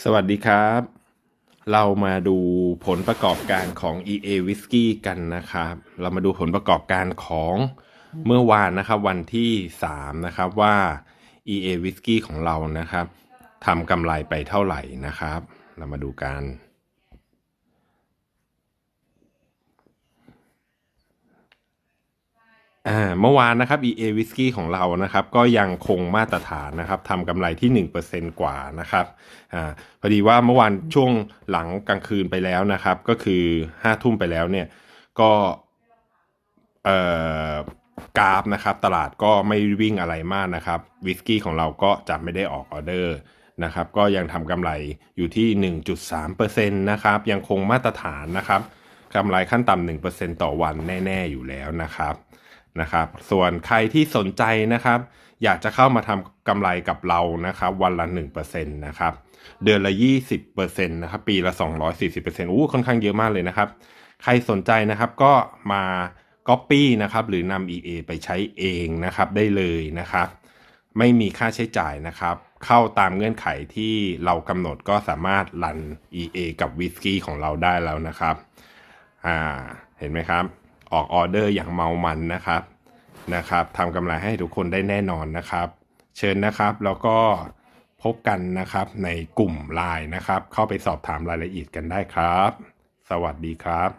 สวัสดีครับ เรามาดูผลประกอบการของ EA Whisky กันนะครับ เรามาดูผลประกอบการของเมื่อวานนะครับ วันที่3นะครับว่า EA Whisky ของเรานะครับทำกำไรไปเท่าไหร่นะครับ เรามาดูกัน อ่าเมื่อวานนะครับ EA Whisky ของเรานะครับก็ยังคงมาตรฐานนะครับทำกำไรที่ 1%กว่านะครับอ่าพอดีว่าเมื่อวานช่วงหลังกลางคืนไปแล้วนะครับ ก็คือ5ทุ่มไปแล้วเนี่ยก็เอ่อกราฟนะครับ ตลาดก็ไม่วิ่งอะไรมากนะครับวิสกี้ของเราก็จะไม่ได้ออกออเดอร์นะครับ ก็ยังทำกำไรอยู่ที่ 1.3%นะครับ ยังคงมาตรฐานนะครับกำไรขั้นต่ำ1%ต่อวันแน่ ๆ อยู่แล้วนะครับ นะครับ ส่วนใครที่สนใจนะครับ อยากจะเข้ามาทำกำไรกับเรานะครับ วันละ 1%นะครับ เดือนละ 20%นะครับ ปีละ 240%อู้ค่อนข้างเยอะมากเลยนะครับ ใครสนใจนะครับก็มา Copy นะครับหรือนำ EA ไปใช้เองนะครับได้เลยนะครับ ไม่มีค่าใช้จ่ายนะครับ เข้าตามเงื่อนไขที่เรากำหนดก็สามารถรัน EA กับวิสกี้ของเราได้แล้วนะครับ อ่าเห็นไหมครับ ออกออเดอร์อย่างเมามันนะครับ นะครับทำกำไรให้ทุกคนได้แน่นอนนะครับ เชิญนะครับแล้วก็พบกันนะครับในกลุ่มไลน์นะครับ เข้าไปสอบถามรายละเอียดกันได้ครับ สวัสดีครับ